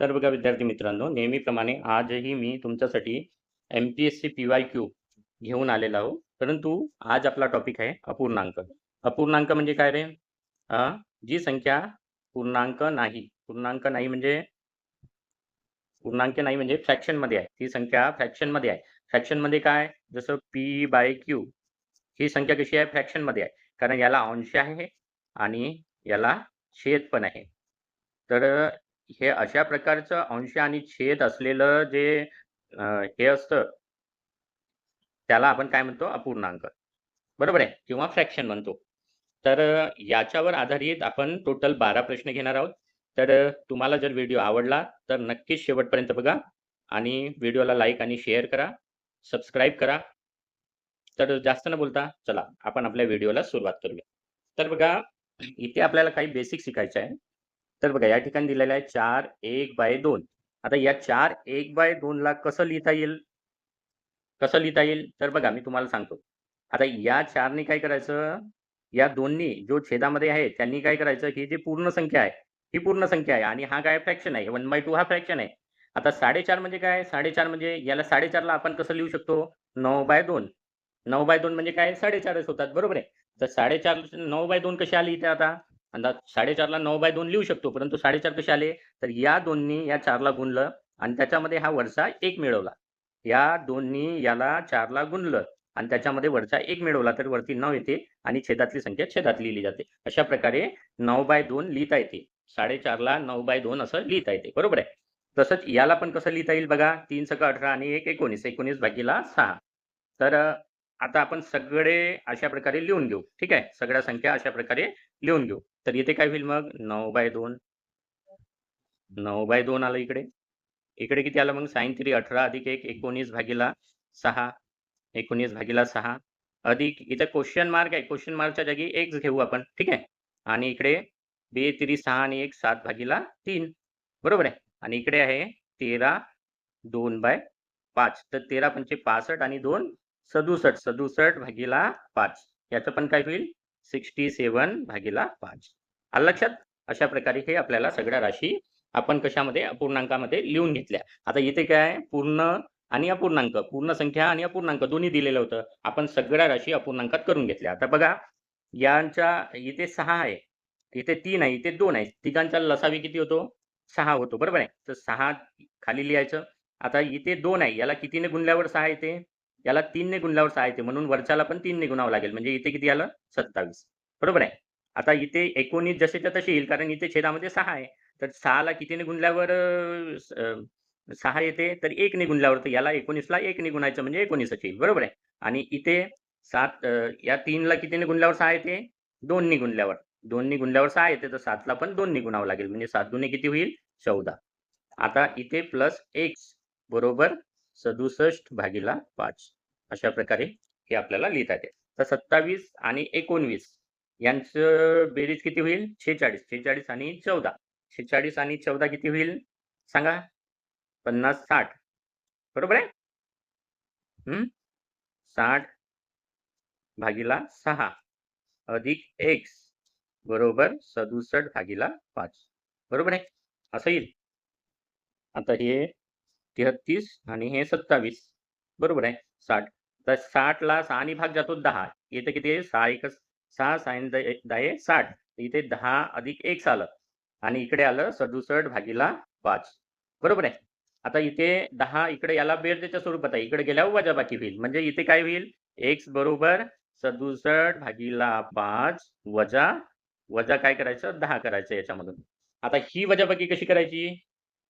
तर बघा विद्यार्थी मित्रांनो नेहमीप्रमाणे आजही मी तुमच्यासाठी M P S C P Y Q घेऊन आलेला आहो. परंतु आज आपला टॉपिक आहे अपूर्णांक. अपूर्णांक म्हणजे काय रे? जी संख्या पूर्णांक नाही. पूर्णांक नाही म्हणजे पूर्णांक नाही म्हणजे फ्रॅक्शनमध्ये आहे. ती संख्या फ्रॅक्शनमध्ये आहे. फ्रॅक्शनमध्ये काय? जसं पी बाय क्यू ही संख्या कशी आहे? फ्रॅक्शनमध्ये आहे. कारण याला अंश आहे आणि याला छेद पण आहे. तर हे अशा प्रकारचं अंश आणि छेद असलेलं जे हे असतं त्याला आपण काय म्हणतो? अपूर्णांक. बरोबर आहे? किंवा फ्रॅक्शन म्हणतो. तर याच्यावर आधारित आपण टोटल बारा प्रश्न घेणार आहोत. तर तुम्हाला जर व्हिडिओ आवडला तर नक्कीच शेवटपर्यंत बघा आणि व्हिडिओला लाईक आणि शेअर करा सबस्क्राईब करा. तर जास्त न बोलता चला आपण आपल्या व्हिडिओला सुरुवात करूया. तर बघा इथे आपल्याला काही बेसिक शिकायचं आहे. तर बघा या ठिकाणी दिलेलं आहे चार एक बाय दोन. आता या चार एक बाय दोन ला कसं लिहिता येईल? कसं लिहिता येईल? तर बघा मी तुम्हाला सांगतो. आता या चारने काय करायचं? या दोन्ही जो छेदामध्ये आहे त्यांनी काय करायचं? ही जी पूर्ण संख्या आहे ही पूर्ण संख्या आहे आणि हा काय फ्रॅक्शन आहे? वन बाय टू हा फ्रॅक्शन आहे. आता साडेचार म्हणजे काय? साडेचार म्हणजे याला साडेचारला आपण कसं लिहू शकतो? नऊ बाय दोन. नऊ बाय दोन म्हणजे काय? साडेचारच होतात. बरोबर आहे? तर साडेचार नऊ बाय दोन कशी आली इथे आता? अंदाज साडेचारला नऊ बाय दोन लिहू शकतो परंतु साडेचार कसे आले? तर या दोन्ही या चारला गुणलं आणि त्याच्यामध्ये हा वरचा एक मिळवला. या दोन्ही याला चारला गुणलं आणि त्याच्यामध्ये वरचा एक मिळवला तर वरती नऊ येते आणि छेदातली संख्या छेदात लिहिली जाते. अशा प्रकारे नऊ बाय दोन लिहिता येते. साडेचारला नऊ बाय दोन असं लिहिता येते. बरोबर आहे? तसंच याला पण कसं लिहिता येईल बघा? तीन सक अठरा आणि एक एकोणीस. एकोणीस भागीला सहा. तर आता आपण सगळे अशा प्रकारे लिहून घेऊ. ठीक आहे? सगळ्या संख्या अशा प्रकारे लिहून घेऊ. तर इथे काय होईल मग? नऊ बाय दोन. नऊ बाय दोन आलं इकडे. इकडे किती आलं मग? साईन थ्री अठरा अधिक एक एकोणीस भागीला सहा. एकोणीस भागीला सहा. अधिक इथं क्वेश्चन मार्क आहे. क्वेश्चन मार्कच्या जागी एक्स घेऊ आपण. ठीक आहे? आणि इकडे बे तिरी सहा आणि एक सात भागीला तीन. बरोबर आहे? आणि इकडे आहे तेरा दोन बाय पाच. तर तेरा पंचे पासष्ट आणि दोन सदुसष्ट सदुसष्ट भागीला पाच. याचं पण काय होईल? सिक्स्टी सेवन भागीला पाच. आलं लक्षात? अशा प्रकारे हे आपल्याला सगळ्या राशी आपण कशामध्ये? अपूर्णांकामध्ये लिहून घेतल्या. आता इथे काय? पूर्ण आणि अपूर्णांक. पूर्ण संख्या आणि अपूर्णांक दोन्ही दिलेलं होतं. आपण सगळ्या राशी अपूर्णांकात करून घेतल्या. आता बघा यांच्या इथे सहा आहे. इथे तीन आहे इथे दोन आहे. तिघांचा लसावी किती होतो? सहा होतो. बरोबर आहे? तर सहा खाली लिहायचं. आता इथे दोन आहे. याला कितीने गुणल्यावर सहा येते? याला तीनने गुणल्यावर सहा येते. म्हणून वरच्याला पण तीनने गुणावं लागेल. म्हणजे इथे किती आलं? सत्तावीस. बरोबर आहे? आता इथे एकोणीस जसेच्या तसे येईल कारण इथे छेदामध्ये सहा आहे. तर सहाला कितीने गुणल्यावर सहा येते? तर एकने गुणल्यावर तर याला एकोणीसला एकने गुणायचं म्हणजे एकोणीसच येईल. बरोबर आहे? आणि इथे सात या तीनला कितीने गुणल्यावर सहा येते? दोनने गुणल्यावर. दोनने गुणल्यावर सहा येते तर सातला पण दोनने गुणावं लागेल. म्हणजे सात दुने किती होईल? चौदा. आता इथे प्लस एक्स बरोबर सदुसष्ट भागीला पाच. अशा प्रकारे हे आपल्याला लिहिता येते. तर सत्तावीस आणि एकोणवीस यांचं बेरीज किती होईल? छेचाळीस छेचाळीस आणि चौदा. छेचाळीस आणि चौदा किती होईल? सांगा. पन्नास साठ. बरोबर आहे? हम्म साठ भागीला सहा अधिक एक्स बरोबर सदुसष्ट भागीला पाच. बरोबर आहे? असं येईल. आता हे तेहतीस आणि हे सत्तावीस. बरोबर आहे? साठ. तर साठला सहानी भाग जातो दहा येतं किती आहे? सहा एक सहा साईन दहा साठ. इथे दहा अधिक एक आलं आणि इकडे आलं सदुसष्ट भागीला पाच. बरोबर आहे? आता इथे दहा इकडे याला बेरजेच्या स्वरूपात आहे. इकडे गेल्यावर वजाबाकी होईल. म्हणजे इथे काय होईल? एक्स बरोबर सदुसष्ट भागीला पाच वजा वजा काय करायचं? दहा करायचं याच्यामधून. आता ही वजाबाकी कशी करायची?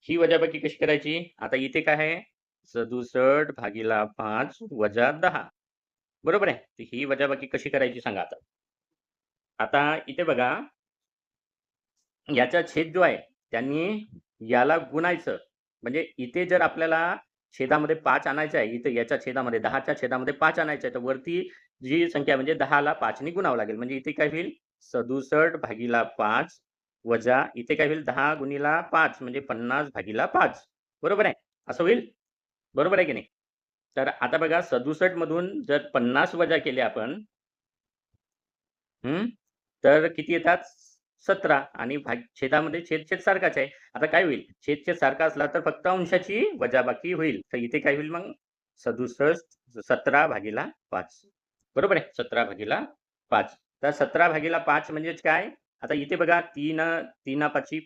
ही वजाबाकी कशी करायची? आता इथे काय आहे? सदुसष्ट भागीला पाच वजा दहा. बरोबर आहे? ही वजाबाकी कशी करायची सांगा आता. आता इथे बघा. याचा छेद जो आहे त्यांनी याला गुणायचं. म्हणजे इथे जर आपल्याला छेदामध्ये पाच आणायचं आहे इथे याच्या छेदामध्ये दहाच्या छेदामध्ये पाच आणायचं आहे तर वरती जी संख्या म्हणजे दहाला पाचने गुणावं लागेल. म्हणजे इथे काय होईल? सदुसष्ट भागीला पाच वजा इथे काय होईल? दहा गुणीला पाच म्हणजे पन्नास भागीला पाच. बरोबर आहे? असं होईल? बरोबर आहे की नाही? तर आता बघा सदुसष्ट मधून जर पन्नास वजा केले आपण हम्म तर किती येतात? सतरा. आणि भाग छेदामध्ये छेद छेद सारखाच आहे. आता काय होईल? छेद छेद सारखा असला तर फक्त अंशाची वजाबाकी होईल. तर इथे काय होईल मग? सदुसष्ट सतरा भागीला पाच. बरोबर आहे? सतरा भागीला पाच. तर सतरा भागीला पाच म्हणजेच काय? आता इथे बघा तीन तीन पाची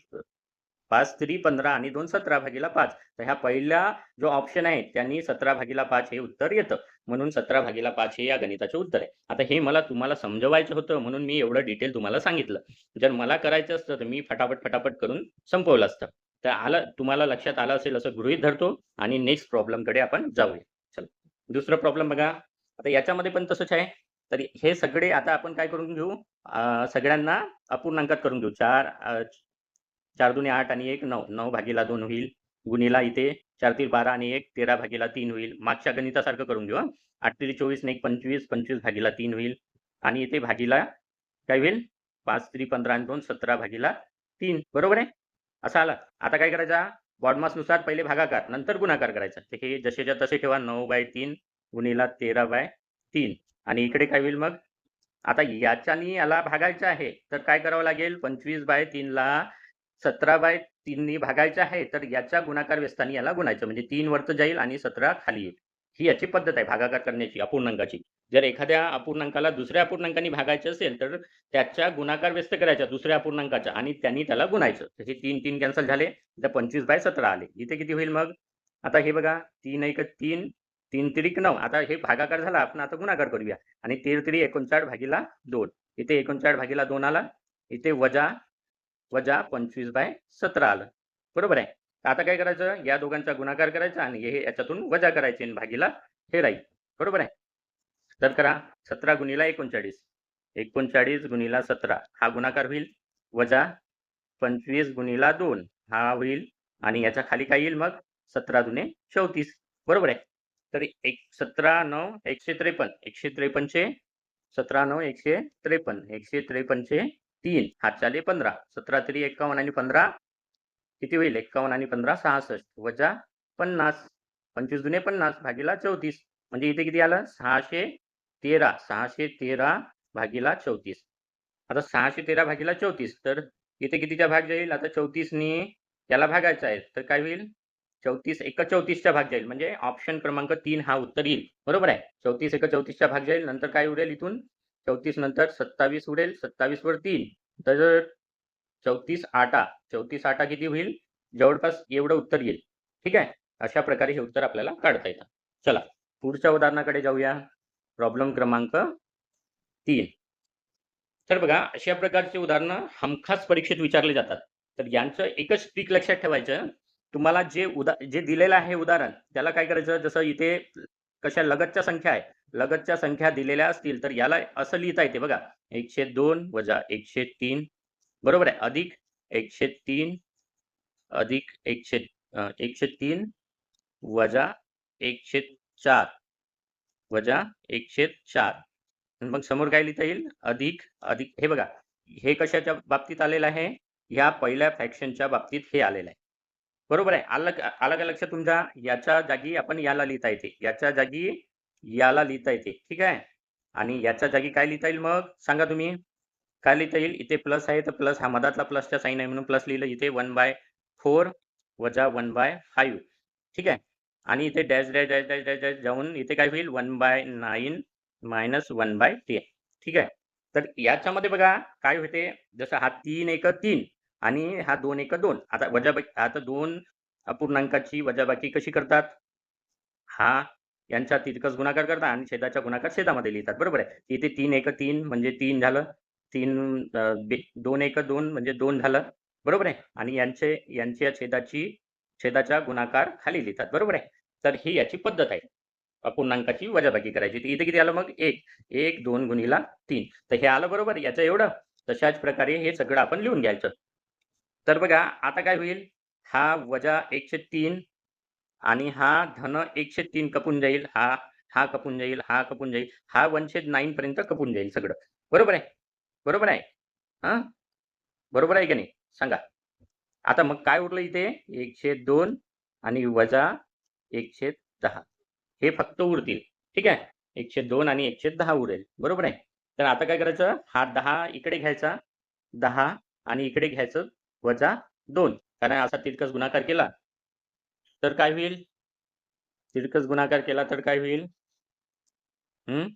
पाच त्री पंधरा आणि दोन सतरा भागीला पाच. तर ह्या पहिल्या जो ऑप्शन आहे त्यांनी सतरा भागीला पाच हे उत्तर येतं. म्हणून सतरा भागीला पाच हे या गणिताचे उत्तर आहे. आता हे मला तुम्हाला समजवायचं होतं म्हणून मी एवढं डिटेल तुम्हाला सांगितलं. जर मला करायचं असतं तर मी फटाफट फटाफट करून संपवलं असतं. तर आलं तुम्हाला लक्षात आलं असेल असं गृहीत धरतो आणि नेक्स्ट प्रॉब्लेमकडे आपण जाऊया. चला दुसरं प्रॉब्लेम बघा. आता याच्यामध्ये पण तसंच आहे. तर हे सगळे आता आपण काय करून घेऊ? सगळ्यांना अपूर्णांकात करून घेऊ. चार चार दुने आठ आणि एक नऊ. नऊ भागीला दोन होईल. गुणीला इथे चार तीन बारा आणि एक तेरा भागीला तीन होईल. मागच्या गणितासारखं करून घेऊ आठ तिरी चोवीस आणि एक पंचवीस. पंचवीस भागीला तीन होईल. आणि इथे भागीला काय होईल? पाच त्री पंधरा आणि दोन सतरा भागीला तीन. बरोबर आहे? असं आलं. आता काय करायचा? बॉडमासनुसार पहिले भागाकार नंतर गुणाकार करायचा. ते हे जसेच्या तसे ठेवा नऊ बाय तीन गुणीला तेरा बाय तीन. आणि इकडे काय होईल मग? आता याच्यानी याला भागायचं आहे. तर काय करावं लागेल? पंचवीस बाय तीनला सतरा बाय तीननी भागायचं आहे तर याच्या गुणाकार व्यस्तानी याला गुणायचं. म्हणजे तीन वरचं जाईल आणि सतरा खाली येईल. ही याची पद्धत आहे भागाकार करण्याची अपूर्णांकाची. जर एखाद्या अपूर्णांकाला दुसऱ्या अपूर्णांकाने भागायचं असेल तर त्याच्या गुणाकार व्यस्त करायचा दुसऱ्या अपूर्णांकाचा आणि त्यांनी त्याला गुणायचं. तर हे तीन तीन कॅन्सल झाले तर पंचवीस बाय सतरा आले. इथे किती होईल मग? आता हे बघा तीन एक तीन तीन तिरीक नऊ. आता हे भागाकार झाला आपण आता गुणाकार करूया. आणि तेर तिरी एकोणचाळ भागीला दोन. इथे एकोणचाळ भागीला दोन आला इथे वजा वजा पंचवीस बाय सतरा आलं. बरोबर आहे? आता काय करायचं? या दोघांचा गुणाकार करायचा आणि हे याच्यातून वजा करायचे आणि भागीला हे राहील. बरोबर आहे? तर करा सतरा गुणीला एकोणचाळीस. एकोणचाळीस गुणीला सतरा हा गुणाकार होईल. वजा पंचवीस गुणीला दोन हा होईल. आणि याच्या खाली काय येईल मग? सतरा दुने चौतीस. बरोबर आहे? तर एक सतरा नऊ एकशे त्रेपन्न. एकशे त्रेपन्नचे सतरा नऊ एकशे त्रेपन्न. एकशे त्रेपन्नचे तीन हातचाले पंधरा सतरा तरी एक्कावन्न आणि पंधरा. किती होईल? एक्कावन्न आणि पंधरा सहासष्ट. वजा पन्नास पंचवीस दुने पन्नास भागीला चौतीस. म्हणजे इथे किती आलं? सहाशे तेरा. सहाशे तेरा भागीला चौतीस. आता सहाशे तेरा भागीला चौतीस तर इथे कितीचा भाग जाईल? आता चौतीसने याला भागायचा आहे. तर काय होईल? चौतीस एक चौतीसचा भाग जाईल. म्हणजे ऑप्शन क्रमांक तीन हा उत्तर येईल. बरोबर आहे? चौतीस एक चौतीसचा भाग जाईल. नंतर काय उरेल इथून? चौतीस नंतर सत्तावीस उडेल सत्तावीस वर तीन. तर चौतीस आटा चौतीस आटा किती होईल? जवळपास एवढं उत्तर येईल. ठीक आहे? अशा प्रकारे हे उत्तर आपल्याला काढता येतं. चला पुढच्या उदाहरणाकडे जाऊया. प्रॉब्लेम क्रमांक तीन. तर बघा अशा प्रकारचे उदाहरणं हमखास परीक्षेत विचारले जातात. तर यांचं एकच पीक लक्षात ठेवायचं. तुम्हाला जे उदा जे दिलेलं आहे उदाहरण त्याला काय करायचं? जसं इथे कशा लगतच्या संख्या आहे? लगतच्या संख्या दिलेल्या असतील तर याला असं लिहिता येते बघा. एकशे दोन वजा एकशे तीन. बरोबर आहे. अधिक एकशे तीन अधिक एकशे एकशे तीन वजा एकशे चार वजा एकशे चार. मग समोर काय लिहिता येईल? अधिक अधिक. हे बघा. हे कशाच्या बाबतीत आलेलं आहे? ह्या पहिल्या फ्रॅक्शनच्या बाबतीत हे आलेलं आहे. बरोबर आहे. अलग अलग आलं लक्षात तुमच्या? याच्या जागी आपण याला लिहिता येते. याच्या जागी याला लिहिता येते. ठीक आहे? आणि याच्या जागी काय लिहिता येईल मग? सांगा तुम्ही. काय लिहिता येईल? इथे प्लस आहे तर प्लस हा मधातला प्लसचा साईन आहे म्हणून प्लस लिहिलं. इथे वन बाय फोर वजा वन बाय फाईव्ह ठीक आहे? आणि इथे dash dash dash dash dash dash जाऊन इथे काय होईल? One by nine minus one by ten ठीक आहे? तर याच्यामध्ये बघा काय होते? जसं हा तीन एक तीन. आणि हा दोन एक दोन. आता वजाबाकी आता दोन अपूर्णांकाची वजाबाकी कशी करतात? हा यांचा तितकंच गुणाकार करतात आणि छेदाच्या गुणाकार छेदामध्ये लिहितात. बरोबर आहे? इथे तीन एक तीन म्हणजे तीन झालं. तीन दोन एक दोन म्हणजे दोन झालं. बरोबर आहे? आणि यांचे यांच्या छेदाची छेदाच्या गुणाकार खाली लिहितात. बरोबर आहे? तर ही याची पद्धत आहे. अपूर्णांकाची वजाबाकी करायची. इथे किती आलं मग? एक. एक दोन गुणीला तीन. तर हे आलं बरोबर? याचं एवढं? तशाच प्रकारे हे सगळं आपण लिहून घ्यायचं. तर बघा आता काय होईल? हा वजा एकशे तीन आणि हा धन एकशे तीन कपून जाईल. हा हा कपून जाईल हा कपून जाईल हा वनशे नाईन पर्यंत कपून जाईल सगळं. बरोबर आहे? बरोबर आहे? हा? बरोबर आहे की नाही? सांगा. आता मग काय उरलं इथे? एकशे दोन आणि वजा एकशे दहा. हे फक्त उरतील. ठीक आहे? एकशे दोन आणि एकशे दहा उरेल. बरोबर आहे? तर आता काय करायचं? हा दहा इकडे घ्यायचा. दहा आणि इकडे घ्यायचं. वजा दोन. कारण असा तिरकस गुणाकार केला तर काय होईल? तिरकस गुणाकार केला तर काय होईल? हम्म?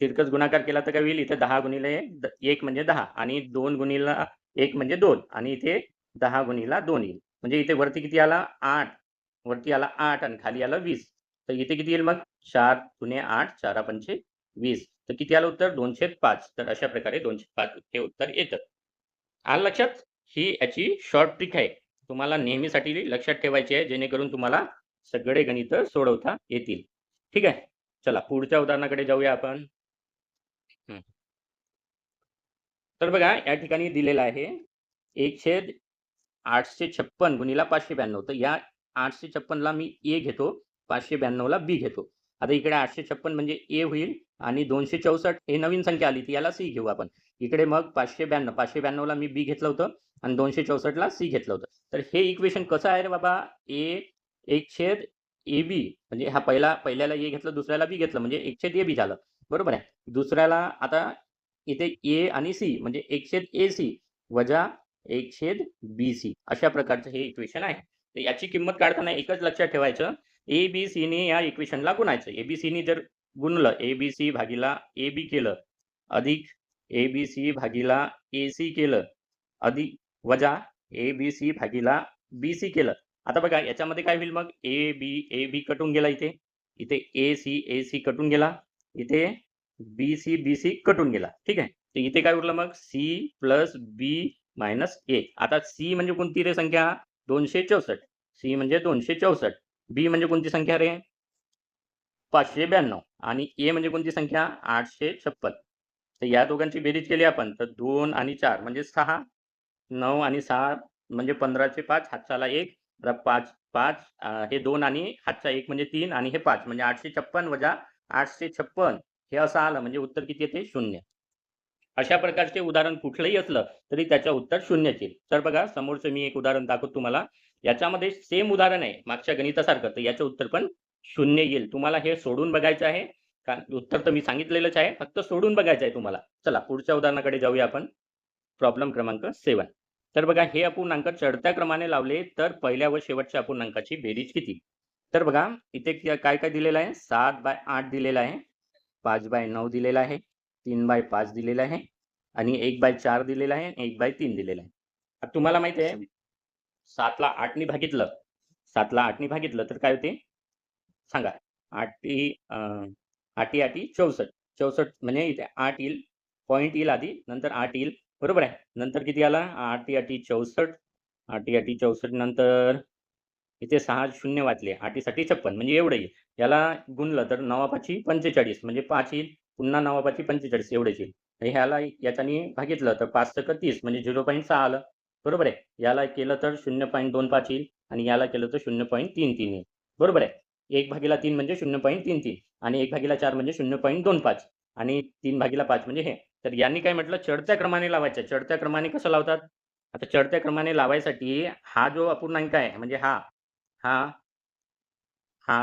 तिरकस गुणाकार केला तर काय होईल? इथे दहा गुणिले एक म्हणजे दहा आणि दोन गुणिला एक म्हणजे दोन आणि इथे दहा गुणिला दोन येईल. म्हणजे इथे वरती किती आला? आठ. वरती आला आठ आणि खाली आला वीस. तर इथे किती येईल मग? चार जुने आठ चारा पंचे वीस. तर किती आलं उत्तर? दोनशे पाच. तर अशा प्रकारे दोनशे पाच हे उत्तर येतं. आलं लक्षात? ही याची शॉर्ट ट्रिक आहे. तुम्हाला नेहमीसाठी लक्षात ठेवायची आहे जेणेकरून तुम्हाला सगळे गणित सोडवता येतील. ठीक आहे? चला पुढच्या उदाहरणाकडे जाऊया आपण. हम्म. तर बघा या ठिकाणी दिलेलं आहे एक छेद आठशे छप्पन गुणिला पाचशे ब्याण्णव. तर या आठशे छप्पनला मी ए घेतो पाचशे ब्याण्णवला बी घेतो. आता इकडे आठशे छप्पन म्हणजे ए होईल आणि दोनशे चौसष्ट हे नवीन संख्या आली ती याला सी घेऊ आपण. इकडे मग पाचशे ब्याण्णव पाचशे ब्याण्णवला मी बी घेतलं होतं. आणि दोनशे चौसष्टला सी घेतलं होतं. तर हे इक्वेशन कसं आहे रे बाबा? ए एक छेद ए बी म्हणजे हा पहिला पहिल्याला ए घेतलं दुसऱ्याला बी घेतलं. म्हणजे एक छेद ए बी झालं. बरोबर आहे? दुसऱ्याला आता इथे ए आणि सी म्हणजे एक छेद ए सी वजा एक छेद बी सी अशा प्रकारचं हे इक्वेशन आहे. तर याची किंमत काढताना एकच लक्षात ठेवायचं. ए बी सीने या इक्वेशनला गुणायचं. ए बी सीने जर गुणलं ए बी सी भागीला ए बी केलं अधिक ए बी सी भागीला ए सी केलं अधिक वजा ए बी सी भागीला बी सी केलं. आता बघा याच्यामध्ये काय होईल मग? ए बी ए बी कटून गेला इथे. इथे ए सी ए सी कटून गेला. इथे बी सी बी सी कटून गेला. ठीक आहे? तर इथे काय उरलं मग? C plus b minus a. आता सी म्हणजे कोणती रे संख्या? दोनशे चौसष्ट. सी म्हणजे दोनशे चौसष्ट. बी म्हणजे कोणती संख्या रे? पाचशे ब्याण्णव. आणि ए म्हणजे कोणती संख्या? आठशे छप्पन. तर या दोघांची बेरीज केली आपण. तर दोन आणि चार म्हणजे सहा. नऊ आणि सहा म्हणजे पंधराचे पाच हातचाला एक पाच पाच हे दोन आणि हातचा एक म्हणजे तीन आणि हे पाच म्हणजे आठशे छप्पन वजा आठशे छप्पन हे असं आलं म्हणजे उत्तर किती येते? शून्य. अशा प्रकारचे उदाहरण कुठलंही असलं तरी त्याचं उत्तर शून्यच येईल. तर बघा समोरचं मी एक उदाहरण दाखवतो तुम्हाला. याच्यामध्ये सेम उदाहरण आहे मागच्या गणितासारखं तर याचं उत्तर पण शून्य येईल. तुम्हाला हे सोडून बघायचं आहे. कारण उत्तर तर मी सांगितलेलंच आहे फक्त सोडून बघायचं आहे तुम्हाला. चला पुढच्या उदाहरणाकडे जाऊया आपण. प्रॉब्लेम क्रमांक सेवन तर बघा हे अपूर्णांक चढत्या क्रमाने लावले तर पहिल्या व शेवटच्या अपूर्णांकाची बेरीज किती? तर बघा इथे काय काय दिलेलं आहे? सात बाय आठ दिलेलं आहे पाच बाय नऊ दिलेलं आहे तीन बाय पाच दिलेलं आहे आणि एक बाय चार दिलेलं आहे एक बाय तीन दिलेलं आहे. आता तुम्हाला माहिती आहे सातला आठनी भागितलं. सातला आठनी भागितलं तर काय होते? सांगा. आठी आठी आठी चौसष्ट. चौसष्ट म्हणजे इथे आठ येईल पॉईंट येईल आधी नंतर आठ येईल बरोबर आहे. नंतर किती आला? आठी आठी चौसष्ट. आठी आठी चौसष्ट नंतर इथे सहा शून्य वाचले. आठीसाठी छप्पन म्हणजे एवढं. येईल याला गुणलं तर नवापाची पंचेचाळीस म्हणजे पाच येईल. पुन्हा नवापाची पंचेचाळीस एवढेच येईल. ह्याला याच्यानी भागितलं तर पाच सक तीस म्हणजे झिरो पॉईंट सहा आलं. बरोबर आहे. याला केलं तर शून्य पॉईंट दोन पाच येईल आणि याला केलं तर शून्य पॉईंट तीन तीन येईल. बरोबर आहे. एक भागीला तीन म्हणजे शून्य पॉईंट तीन तीन आणि एक भागीला चार म्हणजे शून्य पॉईंट दोन पाच आणि तीन भागीला पाच म्हणजे हे. तर यांनी काय म्हटलं? चढत्या क्रमाने लावायचं चढत्या क्रमाने कसं लावतात? आता चढत्या क्रमाने लावायसाठी हा जो अपूर्णांक आहे म्हणजे हा हा हा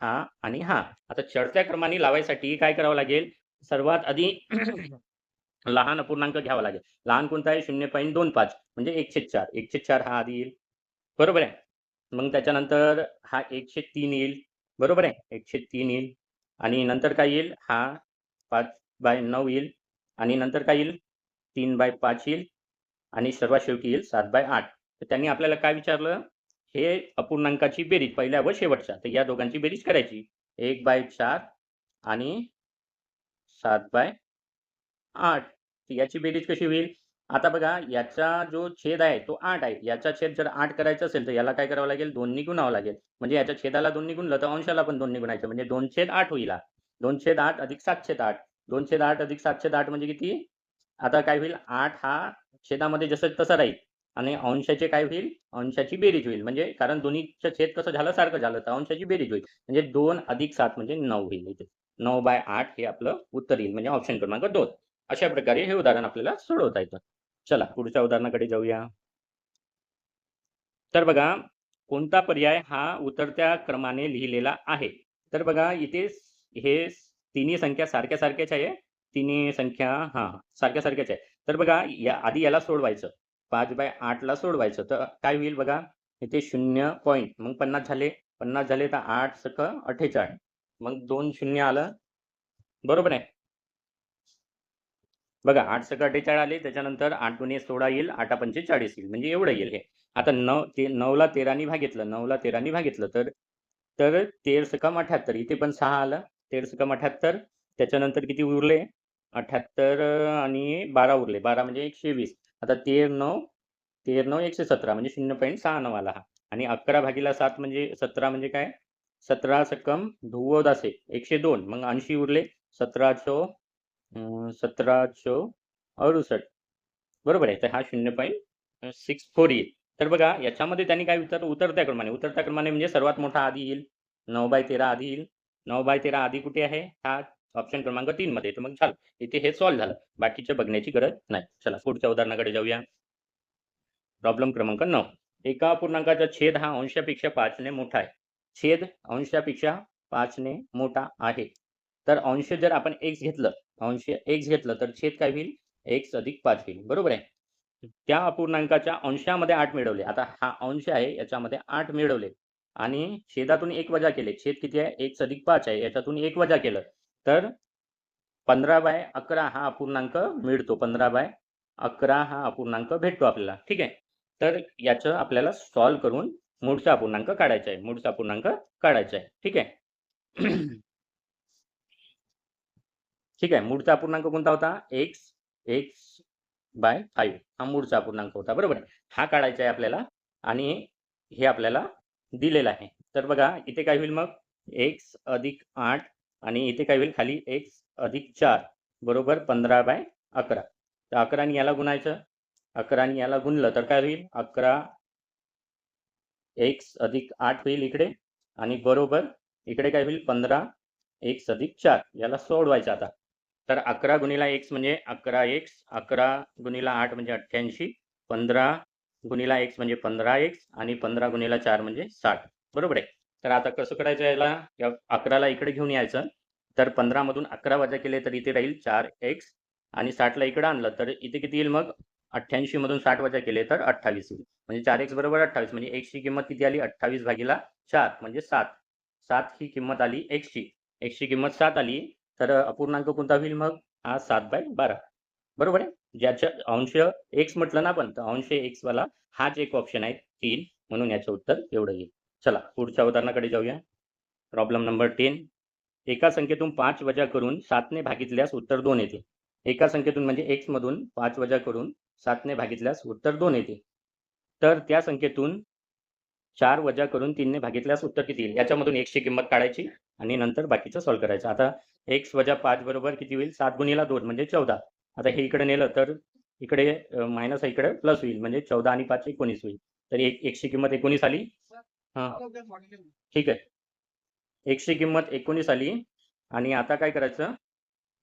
हा आणि हा. आता चढत्या क्रमाने लावायसाठी काय करावं लागेल? सर्वात आधी लहान अपूर्णांक घ्यावा लागेल. लहान कोणता आहे? शून्य पॉईंट दोन पाच म्हणजे एकशे चार. एकशे चार हा आधी येईल. बरोबर आहे? मग त्याच्यानंतर हा एकशे तीन येईल. बरोबर आहे? एकशे तीन येईल. आणि नंतर काय येईल? हा पाच बाय नऊ येईल. आणि नंतर काय येईल? तीन बाय पाच येईल आणि सर्वात शेवटी येईल सात बाय आठ. तर त्यांनी आपल्याला काय विचारलं? हे अपूर्णांकाची बेरीज पहिल्या व शेवटच्या. तर या दोघांची बेरीज करायची. एक बाय चार आणि सात बाय आठ. तर याची बेरीज कशी होईल? आता बघा याचा जो छेद आहे तो आठ आहे. याचा छेद जर आठ करायचा असेल तर याला काय करावं लागेल? दोन्ही गुणावं लागेल. म्हणजे याच्या छेदाला दोन्ही गुणलं तर अंशाला पण दोन्ही गुणायचं. म्हणजे दोन छेद आठ होईल दोन छेद आठ अधिक सात छेद आठ. दोनशे दाट अधिक सातशे दाट म्हणजे किती? आता काय होईल? आठ हा छेदामध्ये जसं तसं राहील आणि अंशाचे काय होईल? अंशाची बेरीज होईल. म्हणजे कारण दोन्हीचं छेद कसं झालं? सारखं झालं. तर अंशाची बेरीज होईल. म्हणजे दोन अधिक सात म्हणजे नऊ होईल इथे. नऊ बाय आठ हे आपलं उत्तर येईल. म्हणजे ऑप्शन क्रमांक दोन. अशा प्रकारे हे उदाहरण आपल्याला सोडवता येतं. चला पुढच्या उदाहरणाकडे जाऊया. तर बघा कोणता पर्याय हा उतरत्या क्रमाने लिहिलेला आहे? तर बघा इथे हे तिन्ही संख्या सारख्या सारख्याच आहे. तिन्ही संख्या हा सारख्या सारख्याच आहे. तर बघा या आधी याला सोडवायचं. पाच बाय आठला सोडवायचं. तर काय होईल बघा इथे शून्य पॉईंट मग पन्नास झाले. पन्नास झाले तर आठ सक अठ्ठेचाळीस. मग दोन शून्य आलं. बरोबर आहे. बघा आठ सक अठ्ठेचाळीस आले. त्याच्यानंतर आठ गुणे सोळा येईल. आठा पंचेचाळीस येईल. म्हणजे एवढं येईल हे. आता नऊ ते नऊला तेरानी भागितलं. नऊला तेरानी भागितलं. तर तर तेर सकम अठ्याहत्तर इथे पण सहा आलं. तेर सकम अठ्याहत्तर त्याच्यानंतर किती उरले? अठ्याहत्तर आणि बारा उरले. बारा म्हणजे एकशे वीस. आता तेर नऊ तेर नऊ एकशे सतरा म्हणजे शून्य पॉईंट सहा नऊ आला हा. आणि अकरा भागीला सात म्हणजे सतरा म्हणजे काय? सतरा सकम दासे एकशे दोन. मग ऐंशी उरले. सतरा चो सतरा चो अडुसष्ट. बरोबर आहे. तर हा शून्य पॉईंट सिक्स फोर येईल. तर बघा याच्यामध्ये त्यांनी काय विचारलं उतरत्या क्रमाने उतरत्या क्रमाने म्हणजे सर्वात मोठा आधी येईल. नऊ बाय तेरा आधी येईल. नऊ बाय तेरा आधी कुठे आहे? हा ऑप्शन क्रमांक तीन मध्ये. तर मग झालं. इथे हे सॉल्व्ह झालं. बाकीचे बघण्याची गरज नाही. चला पुढच्या उदाहरणाकडे जाऊया. प्रॉब्लेम क्रमांक नऊ. एका अपूर्णांकाचा छेद हा अंशापेक्षा पाचने मोठा आहे. छेद अंशापेक्षा पाचने मोठा आहे. तर अंश जर आपण एक्स घेतलं अंश एक्स घेतलं तर छेद काय होईल? एक्स अधिक पाच होईल. बरोबर आहे? त्या अपूर्णांकाच्या अंशामध्ये आठ मिळवले. आता हा अंश आहे याच्यामध्ये आठ मिळवले. आणि छेदातून एक वजा केले. छेद किती आहे? एक अधिक पाच आहे. याच्यातून एक वजा केलं. तर पंधरा बाय अकरा हा अपूर्णांक मिळतो. पंधरा बाय अकरा हा अपूर्णांक भेटतो आपल्याला. ठीक आहे? तर याचं आपल्याला सॉल्व्ह करून मूळचा अपूर्णांक काढायचा आहे. मूळचा अपूर्णांक काढायचा आहे. ठीक आहे? ठीक आहे. मूळचा अपूर्णांक कोणता होता? एक्स एक्स बाय फाईव्ह हा मूळचा अपूर्णांक होता. बरोबर आहे? हा काढायचा आहे आपल्याला आणि हे आपल्याला दिलेलं आहे. तर बघा इथे काय होईल मग? एक्स अधिक आठ आणि इथे काय होईल? खाली एक्स अधिक चार बरोबर पंधरा बाय अकरा. तर अकराने याला गुणायचं. अकराने याला गुणलं तर काय होईल? अकरा एक्स अधिक आठ होईल इकडे आणि बरोबर इकडे काय होईल? पंधरा एक्स अधिक चार याला सोडवायचं आता. तर अकरा गुणिला एक्स म्हणजे अकरा एक्स अकरा गुणिला आठ म्हणजे अठ्ठ्याऐंशी पंधरा गुणिला एक्स म्हणजे पंधरा एक्स आणि पंधरा गुणिला चार म्हणजे साठ. बरोबर आहे? तर आता कसं करायचं याला? या अकराला इकडे घेऊन यायचं. तर पंधरामधून अकरा वजा केले तर इथे राहील चार एक्स आणि साठला इकडे आणलं तर इथे किती येईल मग? अठ्ठ्याऐंशी मधून साठ वजा केले तर अठ्ठावीस येईल. म्हणजे चार एक्स बरोबर अठ्ठावीस. म्हणजे एक्सची किंमत किती आली? अठ्ठावीस भागीला चार म्हणजे सात. सात ही किंमत आली एक्सची एक्सची किंमत सात आली. तर अपूर्णांक कोणता होईल मग? हा सात बाय बारा. बरोबर आहे? ज्याच्या अंश एक्स म्हटलं ना आपण तर अंश एक्स वाला हाच एक ऑप्शन आहे तीन. म्हणून याचं उत्तर एवढं येईल. चला पुढच्या उदाहरणाकडे जाऊया. प्रॉब्लेम नंबर टेन एका संख्येतून पाच वजा करून सातने भागितल्यास उत्तर दोन येते. एका संख्येतून म्हणजे एक्स मधून पाच वजा करून सातने भागितल्यास उत्तर दोन येते. तर त्या संख्येतून चार वजा करून तीनने भागितल्यास उत्तर किती येईल? याच्यामधून एक्सची किंमत काढायची आणि नंतर बाकीचं सॉल्व्ह करायचं. आता एक्स वजा पाच बरोबर किती होईल? सात गुणीला दोन म्हणजे चौदा. आता हे इकडे नेलं तर इकडे मायनस इकडे प्लस होईल. म्हणजे चौदा आणि पाच एकोणीस होईल. तर एक एकशे किंमत एकोणीस आली. हा. ठीक आहे. एकशे किंमत एकोणीस आली. आणि आता काय करायचं?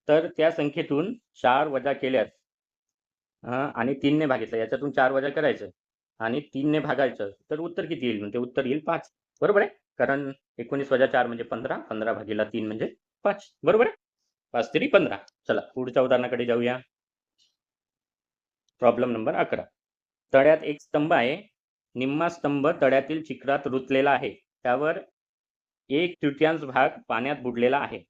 तर त्या संख्येतून चार वजा केल्यास आणि तीनने भागायचं याच्यातून चार वजा करायचं. आणि तीनने भागायचं. तर उत्तर किती येईल? म्हणजे उत्तर येईल पाच. बरोबर आहे? कारण एकोणीस वजा चार म्हणजे पंधरा. पंधरा भागीला तीन म्हणजे पाच. बरोबर आहे? पाच तरी पंधरा. चला पुढच्या उदाहरणाकडे जाऊया. प्रॉब्लेम नंबर अकरा. तळ्यात एक स्तंभ आहे. निम्मा स्तंभ तळ्यातील चिखलात रुतलेला आहे. त्यावर एक तृतीयांश भाग पाण्यात बुडलेला आहे.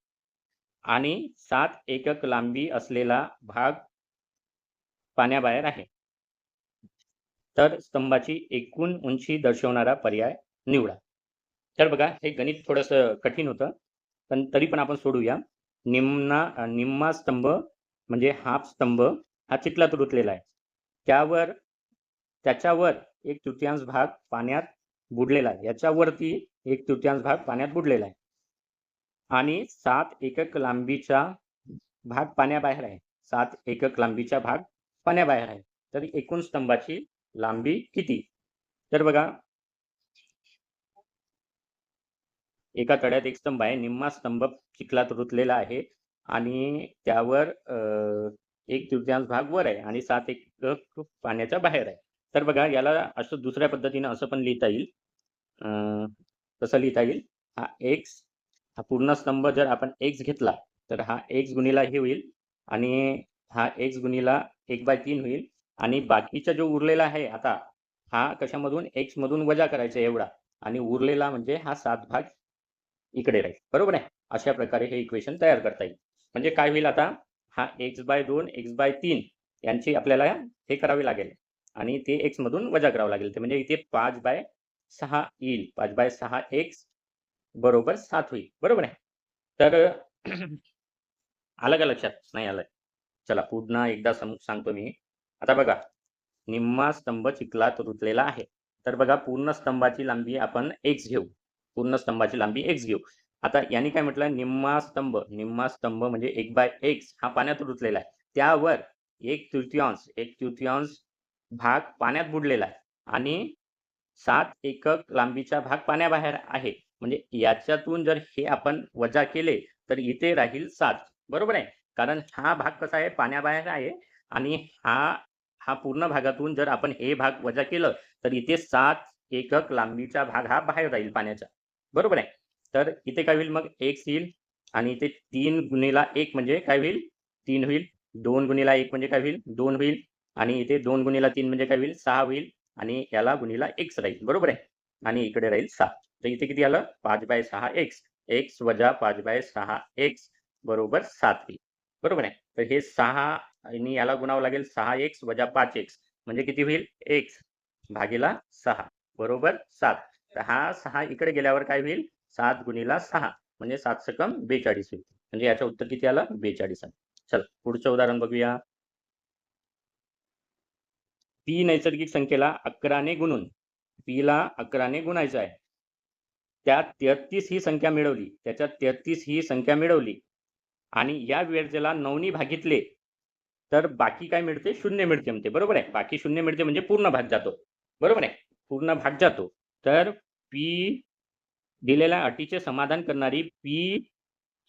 आणि सात एकक लांबी असलेला भाग पाण्याबाहेर आहे. तर स्तंभाची एकूण उंची दर्शवणारा पर्याय निवडा. तर बघा हे गणित थोडंसं कठीण होतं पण तरी पण आपण सोडूया. निम्ना निम्मा स्तंभ म्हणजे हाफ स्तंभ हा चिखलात रुतलेला आहे. त्यावर त्याच्यावर एक तृतीयांश भाग पाण्यात बुडलेला आहे. याच्यावरती एक तृतीयांश भाग पाण्यात बुडलेला आहे. आणि सात एकक लांबीचा भाग पाण्याबाहेर आहे. सात एकक लांबीचा भाग पाण्याबाहेर आहे. तर एकूण स्तंभाची लांबी किती? तर बघा एका तळ्यात एक स्तंभ आहे. निम्मा स्तंभ चिखलात रुतलेला आहे आणि त्यावर एक तृतीयांश भाग वर आहे आणि सात एक पाण्याच्या बाहेर आहे. तर बघा याला असं दुसऱ्या पद्धतीनं असं पण लिहिता येईल. अं, कसं लिहिता येईल. हा एक्स हा पूर्ण स्तंभ जर आपण एक्स घेतला तर हा एक्स गुणीला हे होईल आणि हा एक्स गुणीला एक बाय तीन होईल आणि बाकीचा जो उरलेला आहे आता हा कशामधून? एक्स मधून वजा करायचा एवढा आणि उरलेला म्हणजे हा सात भाग इकडे राहील. बरोबर आहे? अशा प्रकारे हे इक्वेशन तयार करता येईल. म्हणजे काय होईल आता? हा एक्स बाय दोन एक्स बाय तीन यांची आपल्याला हे करावे लागेल. आणि ते एक्स मधून वजा करावं लागेल. ते म्हणजे इथे पाच बाय सहा येईल. पाच बाय सहा एक्स बरोबर सात होईल. बरोबर आहे? तर आलं का लक्षात? नाही आलं चला पुन्हा एकदा सांगतो मी. आता बघा. निम्मा स्तंभ चिखलात रुतलेला आहे. तर बघा पूर्ण स्तंभाची लांबी आपण एक्स घेऊ. पूर्ण स्तंभाची लांबी एक्स घेऊ. आता यांनी काय म्हटलं? निम्मा स्तंभ. निम्मा स्तंभ म्हणजे एक बाय एक्स हा पाण्यात रुतलेला आहे. त्यावर एक तृतीयांश एक तृतीयांश भाग पाण्यात बुडलेला आहे. आणि सात एकक लांबीचा भाग पाण्याबाहेर आहे. म्हणजे याच्यातून जर हे आपण वजा केले तर इथे राहील सात. बरोबर आहे? कारण हा भाग कसा आहे? पाण्याबाहेर आहे. आणि हा हा पूर्ण भागातून जर आपण हे भाग वजा केलं तर इथे सात एकक लांबीचा भाग हा बाहेर राहील पाण्याचा बरोबर आहे. तर इथे काय होईल मग? एक्स येईल आणि इथे तीन गुणीला एक म्हणजे काय होईल? तीन होईल. दोन गुणीला एक म्हणजे काय होईल? दोन होईल. आणि इथे दोन गुणीला तीन म्हणजे काय होईल? सहा होईल. आणि याला गुणीला एक्स राहील. बरोबर आहे. आणि इकडे राहील सहा. तर इथे किती आलं? पाच बाय सहा एक्स. एक्स वजा पाच बाय सहा एक्स बरोबर सात होईल. बरोबर आहे. तर हे सहा आणि याला गुणावं लागेल सहा एक्स वजा पाच एक्स. म्हणजे किती होईल? एक्स भागीला सहा बरोबर सात. तर हा सहा इकडे गेल्यावर काय होईल? सात गुणीला सहा म्हणजे सात सकम बेचाळीस होईल. म्हणजे याचं उत्तर किती आलं? बेचाळीस आलं. चल पुढचं उदाहरण बघूया. पी नैसर्गिक संख्येला अकराने गुणून पीला अकराने गुणायचं आहे. त्यात तेहतीस ही संख्या मिळवली. त्याच्यात तेहतीस ही संख्या मिळवली. आणि या वेळेला नवनी भागितले तर बाकी काय मिळते? शून्य मिळते म्हणते. बरोबर आहे? बाकी शून्य मिळते म्हणजे पूर्ण भाग जातो. बरोबर आहे? पूर्ण भाग जातो. तर पी दिलेल्या अटीचे समाधान करणारी पी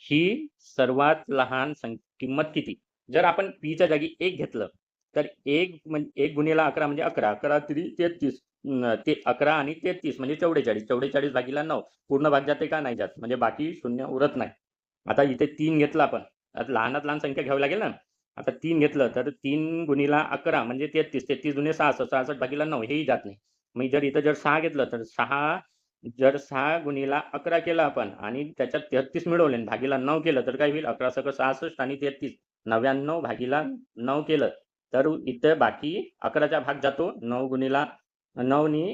ही सर्वात लहान सं किंमत किती? जर आपण पीच्या जागी एक घेतलं तर एक म्हणजे एक गुन्हेला अकरा म्हणजे अकरा. अकरा तरी तेहतीस. ते अकरा आणि तेहतीस म्हणजे चौवेचाळीस. चौवेचाळीस भागीला नऊ. पूर्ण भाग जाते का? नाही जात. म्हणजे बाकी शून्य उरत नाही. आता इथे तीन घेतलं आपण. आता लहानात लहान संख्या घ्यावी लागेल ना? आता तीन घेतलं तर तीन गुणीला अकरा म्हणजे तेहतीस. तेहतीस गुन्हे सहासष्ट. सहासष्ट भागीला नऊ. हेही जात नाही. मग जर इथं जर सहा घेतलं तर सहा जर सहा गुणीला अकरा केलं आपण आणि त्याच्यात तेहतीस मिळवले भागीला नऊ केलं तर काय होईल? अकरा सगळं सहासष्ट आणि तेहतीस. नव्याण्णव भागीला नऊ केलं. तर इथं बाकी अकराचा भाग जातो. नऊ गुणीला नऊनी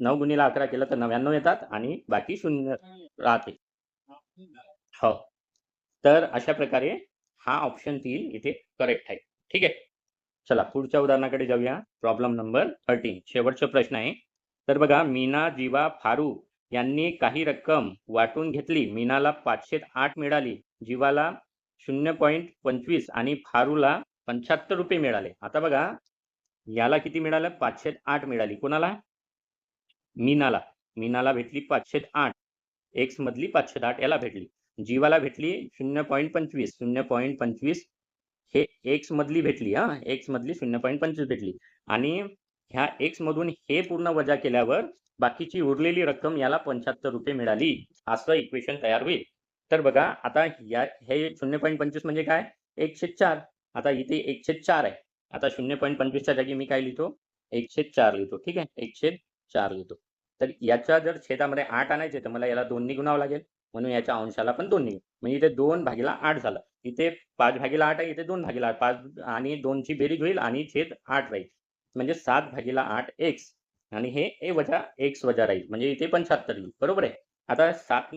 नऊ गुणीला अकरा केलं तर नव्याण्णव येतात आणि बाकी शून्य राहते. हो. तर अशा प्रकारे हा ऑप्शन तीन इथे करेक्ट आहे. ठीक आहे? चला पुढच्या उदाहरणाकडे जाऊया. प्रॉब्लेम नंबर थर्टीन शेवटचा प्रश्न आहे. तर बघा मीना जीवा फारू यांनी काही रक्कम वाटून घेतली. मीनाला पाचशे आठ मिळाली. जीवाला शून्य पॉईंट पंचवीस आणि फारूला पंच्याहत्तर रुपये मिळाले. आता बघा याला किती मिळालं? पाचशे आठ मिळाली. कोणाला? मीनाला. मीनाला भेटली पाचशे आठ. एक्स मधली पाचशे आठ याला भेटली. जीवाला भेटली शून्य पॉईंट पंचवीस. शून्य पॉईंट पंचवीस हे एक्स मधली भेटली हा. एक्स मधली शून्य पॉईंट पंचवीस भेटली. आणि ह्या एक्स मधून हे पूर्ण वजा केल्यावर बाकीची उरलेली रक्कम याला पंच्याहत्तर रुपये मिळाली. असं इक्वेशन तयार होईल. तर बघा आता या हे शून्य पॉईंट पंचवीस म्हणजे काय? एकशे चार. आता इथे एकशे चार आहे. आता शून्य पॉईंट पंचवीसच्या जागी मी काय लिहितो? एकशे चार लिहितो. ठीक आहे? एकशे चार लिहितो. तर याच्या जर छेदामध्ये आठ आणायचे तर मला याला दोन्ही गुणावं लागेल. म्हणून याच्या अंशाला पण दोन्ही. म्हणजे इथे दोन भागीला आठ झालं. इथे पाच भागीला आठ आहे इथे दोन भागीला आठ. पाच आणि दोनची बेरीज होईल आणि छेद आठ राहील. म्हणजे सात भागीला आठ एक्स आणि हे ए वजा एक्स वजा राहील. म्हणजे इथे पंच्याहत्तर येईल. बरोबर आहे? आता सात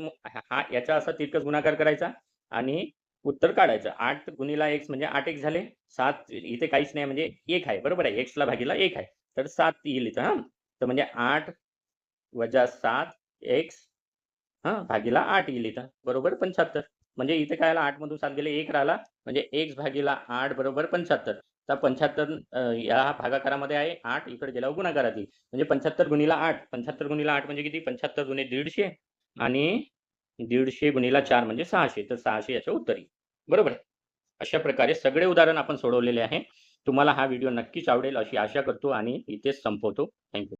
हा याचा असा तितकं गुणाकार करायचा आणि उत्तर काढायचं. आठ गुणीला एक्स म्हणजे आठ एक्स झाले. सात इथे काहीच नाही म्हणजे एक आहे. बरोबर आहे? एक्सला भागीला एक आहे. तर सात येईल इथं हां? तर म्हणजे आठ वजा सात एक्स हां? भागीला आठ येईल इथं. बरोबर? पंच्याहत्तर म्हणजे इथे काय आला? आठ मधून सात गेले एक राहिला. म्हणजे एक्स भागीला आठ बरोबर पंच्याहत्तर. तर पंच्याहत्तर या भागाकारामध्ये आहे आठ इकडे गेल्यावर गुणाकारात येईल. म्हणजे पंच्याहत्तर गुणीला आठ. पंच्याहत्तर गुणीला आठ म्हणजे किती? पंच्याहत्तर गुणे दीडशे. आणि दीडशे गुणीला चार म्हणजे सहाशे. तर सहाशे याच्या उत्तरी बरोबर आहे? अशा प्रकारे सगळे उदाहरण आपण सोडवलेले आहे. तुम्हाला हा व्हिडिओ नक्कीच आवडेल अशी आशा करतो आणि इथेच संपवतो. थँक्यू.